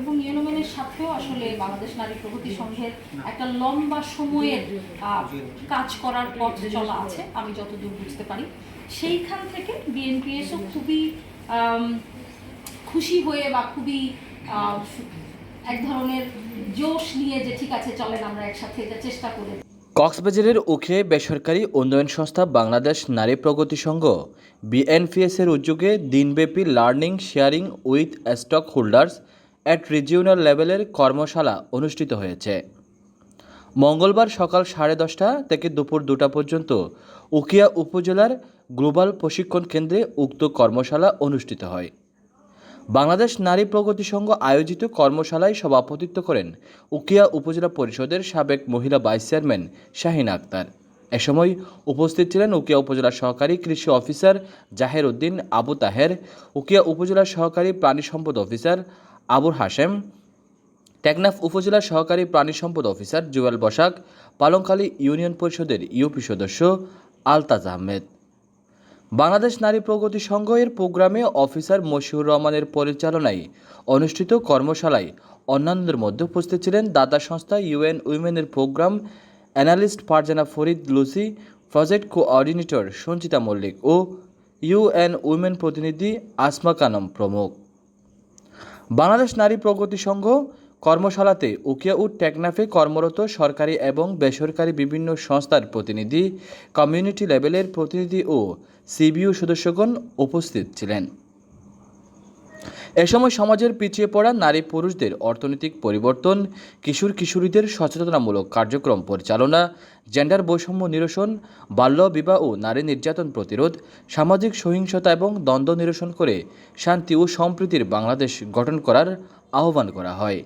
এবং ইউনোমেনের সাথেও আসলে বাংলাদেশ নারী প্রগতি সংঘের একটা লম্বা সময়ের কাজ করার পথ চলা আছে, আমি যতদূর বুঝতে পারি। সেইখান থেকে বিএনপিএসও খুবই খুশি হয়ে বা খুবই এক ধরনের জোশ নিয়ে যে ঠিক আছে, চলেন আমরা একসাথে এটা চেষ্টা করে। কক্সবাজারের উখিয়ায় বেসরকারি উন্নয়ন সংস্থা বাংলাদেশ নারী প্রগতি সংঘ বিএনপিএস এর উদ্যোগে দিনব্যাপী learning, sharing with stakeholders at regional লেভেলের কর্মশালা অনুষ্ঠিত হয়েছে। মঙ্গলবার সকাল সাড়ে দশটা থেকে দুপুর দুটা পর্যন্ত উকিয়া উপজেলার গ্লোবাল প্রশিক্ষণ কেন্দ্রে উক্ত কর্মশালা অনুষ্ঠিত হয়। বাংলাদেশ নারী প্রগতি সংঘ আয়োজিত কর্মশালায় সভাপতিত্ব করেন উকিয়া উপজেলা পরিষদের সাবেক মহিলা ভাইস চেয়ারম্যান শাহিন আক্তার। এ সময় উপস্থিত ছিলেন উকিয়া উপজেলা সহকারী কৃষি অফিসার জাহের উদ্দিন, আবু তাহের, উকিয়া উপজেলা সহকারী প্রাণী সম্পদ অফিসার আবুর হাশেম, টেকনাফ উপজেলা সহকারী প্রাণী সম্পদ অফিসার জুয়েল বসাক, পালংখালী ইউনিয়ন পরিষদের ইউপি সদস্য আলতাজ আহমেদ। বাংলাদেশ নারী প্রগতি সংঘ এর প্রোগ্রামে অফিসার মশিউর রহমানের পরিচালনায় অনুষ্ঠিত কর্মশালায় অন্যান্যদের মধ্যে উপস্থিত ছিলেন দাতা সংস্থা UN উইমেনের programme analyst Farzana Farid Lucy, project coordinator Sanchita Mallick ও ইউএন উইমেন প্রতিনিধি আসমা কানম প্রমুখ। বাংলাদেশ নারী প্রগতি সংঘ কর্মশালাতে উকিয়া ও টেকনাফে কর্মরত সরকারি এবং বেসরকারি বিভিন্ন সংস্থার প্রতিনিধি কমিউনিটি লেভেলের প্রতিনিধি ও সিবিউ সদস্যগণ উপস্থিত ছিলেন। এ সময় সমাজের পিছিয়ে পড়া নারী পুরুষদের অর্থনৈতিক পরিবর্তন, কিশোর কিশোরীদের সচেতনামূলক কার্যক্রম পরিচালনা জেন্ডার বৈষম্য নিরসন, বাল্য বিবাহ ও নারী নির্যাতন প্রতিরোধ, সামাজিক সহিংসতা এবং দ্বন্দ্ব নিরসন করে শান্তি ও সম্প্রীতির বাংলাদেশ গঠন করার আহ্বান করা হয়।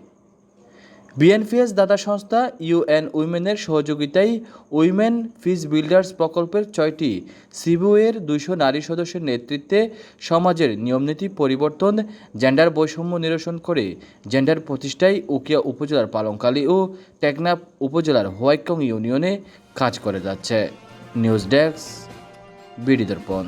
বিএনপিএস দাতা সংস্থা ইউএন উইমেনের সহযোগিতায় উইমেন ফিজ বিল্ডার্স প্রকল্পের ছয়টি সিবিওয়ের দুইশো নারী সদস্যের নেতৃত্বে সমাজের নিয়মনীতি পরিবর্তন, জেন্ডার বৈষম্য নিরসন করে জেন্ডার প্রতিষ্ঠায় উকিয়া উপজেলার পালংকালী ও টেকনাফ উপজেলার হোয়াইকং ইউনিয়নে কাজ করে যাচ্ছে। নিউজ ডেস্ক, বিডি দর্পণ।